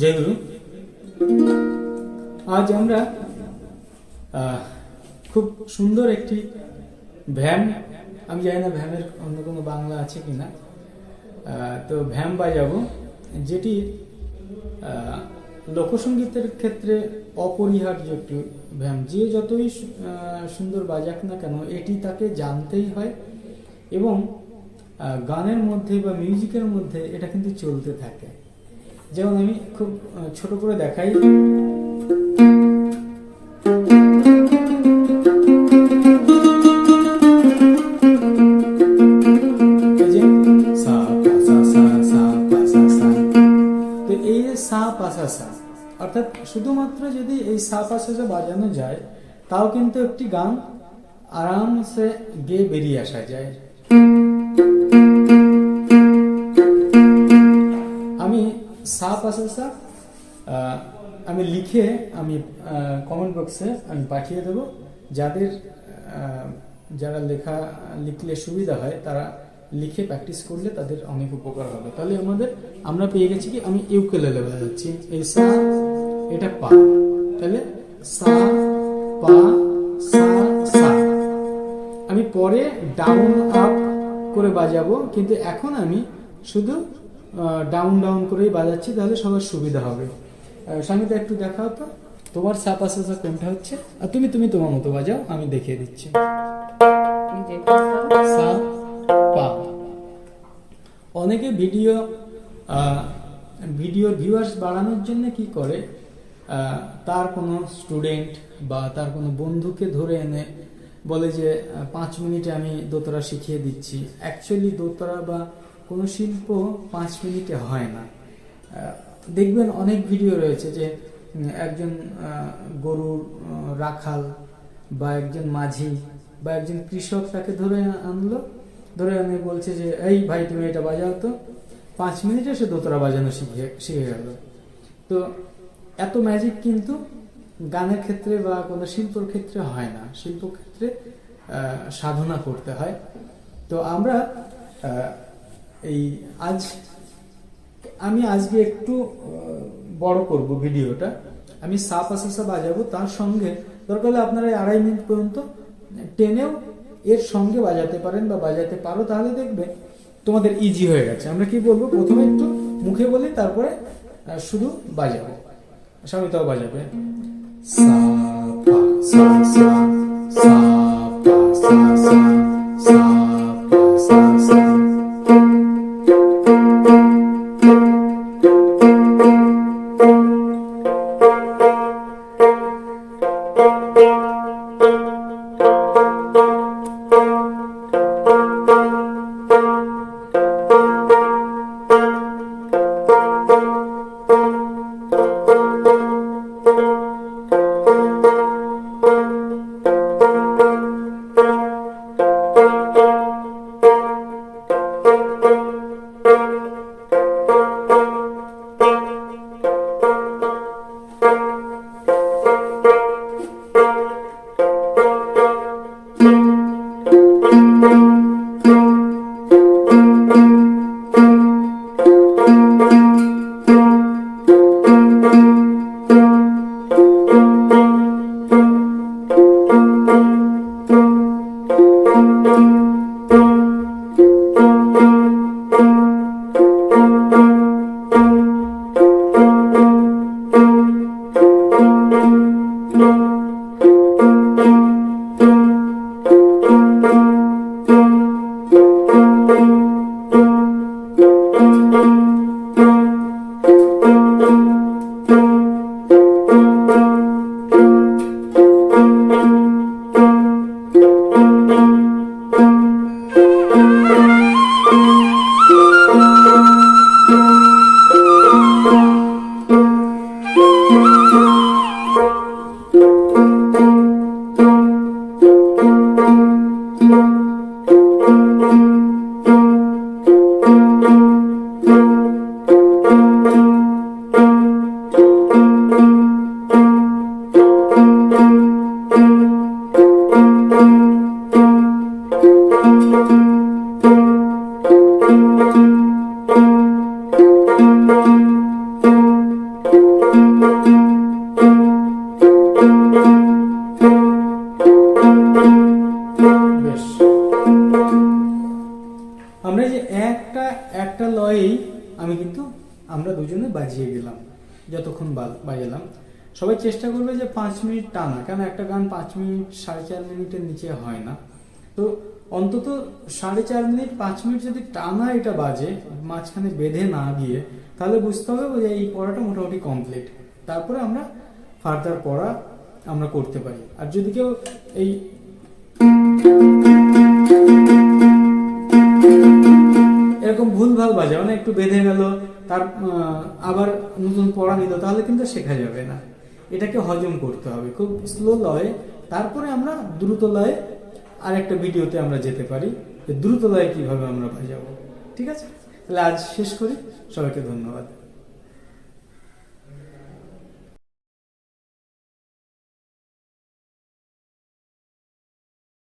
জয় গুরু। আজ আমরা খুব সুন্দর একটি ভ্যাম আমি জানি না ভ্যামের অন্য কোনো বাংলা আছে কিনা আহ, তো ভ্যাম বাজাবো যেটি লোকসঙ্গীতের ক্ষেত্রে অপরিহার্য একটি ভ্যাম। যে যতই সুন্দর বাজাক না কেন এটি তাকে জানতেই হয় এবং গানের মধ্যে বা মিউজিকের মধ্যে এটা কিন্তু চলতে থাকে। যেমন আমি খুব ছোট করে দেখাই। সা, পা, সা অর্থাৎ শুধুমাত্র যদি এই সা, পা, সা সা বাজানো যায়, তাও কিন্তু একটি গান আরামসে গেয়ে বেরিয়ে আসা যায়। আমি আছে পা সা সা আহ, আমি লিখে আমি কমেন্ট বক্সে আমি পাঠিয়ে দেব। যাদের যারা লেখা লিখলে সুবিধা হয় তারা লিখে প্র্যাকটিস করলে তাদের অনেক উপকার হবে। তাহলে আমাদের আমরা পেয়ে গেছি কি? আমি ইউকেলেলে বাজাচ্ছি এই সা এটা পা। তাহলে সা পা সা সা আমি পরে ডাউন আপ করে বাজাবো কিন্তু এখন আমি শুধু ডাউন ডাউন করেই বাজাচ্ছি তাহলে সবার সুবিধা হবে। সঙ্গীতা একটু দেখাও তো। তোমার সাপা সাপা কোনটা হচ্ছে? আর তুমি তুমি তোমার মতো বাজাও আমি দেখিয়ে দিচ্ছি। অনেকে ভিডিও আহ, ভিডিওর ভিউয়ার্স বাড়ানোর জন্য কি করে? তার কোনো স্টুডেন্ট বা তার কোনো বন্ধুকে ধরে এনে বলে যে পাঁচ মিনিটে আমি দোতরা শিখিয়ে দিচ্ছি। অ্যাকচুয়ালি দোতরা বা কোনো শিল্প পাঁচ মিনিটে হয় না। দেখবেন অনেক ভিডিও রয়েছে যে একজন গরুর রাখাল বা একজন মাঝি বা একজন কৃষক তাকে ধরে আনলো। ধরে আমি বলছে যে, এই ভাই, তুমি এটা বাজাও তো। পাঁচ মিনিটে সে দোতরা বাজানো শিখে শিখে গেল। তো এত ম্যাজিক কিন্তু গানের ক্ষেত্রে বা কোনো শিল্পর ক্ষেত্রে হয় না। শিল্প ক্ষেত্রে সাধনা করতে হয়। তো আমরা এই আজ আমি আজকে একটু বড় করব ভিডিওটা। আমি সা পাশাসা বাজাবো, তার সঙ্গে দরকার হলে আপনারা আড়াই মিনিট পর্যন্ত টেনেও এর সঙ্গে বাজাতে পারেন বা বাজাতে পারো, তাহলে দেখবে তোমাদের ইজি হয়ে গেছে। আমরা কি বলব? প্রথমে একটু মুখে বলি, তারপরে শুধু বাজাবো। সমিতাও বাজাবে সা পা সা সা সা যে একটা একটা লয়েই আমি কিন্তু আমরা দুজনে বাজিয়ে গেলাম, যতক্ষণ বাজালাম। সবাই চেষ্টা করবে যে পাঁচ মিনিট টানা, কেন একটা গান পাঁচ মিনিট, সাড়ে চার মিনিটের নিচে হয় না। তো অন্তত সাড়ে চার মিনিট, পাঁচ মিনিট যদি টানা এটা বাজে, মাঝখানে বেঁধে না গিয়ে, তাহলে বুঝতে হবে যে এই পড়াটা মোটামুটি কমপ্লিট তারপরে আমরা ফার্দার পড়া আমরা করতে পারি। আর যদি কেউ এই এরকম ভুলভাল বাজে মানে একটু বেঁধে গেল, তার আবার নতুন পড়া নিল, তাহলে কিন্তু শেখা যাবে না। এটাকে হজম করতে হবে, খুব স্লো লয়ে। তারপরে আমরা দ্রুত লয়ে আর একটা ভিডিওতে আমরা যেতে পারি দ্রুত লয়ে কীভাবে আমরা বাজাবো। ঠিক আছে? তাহলে আজ শেষ করি, সবাইকে ধন্যবাদ।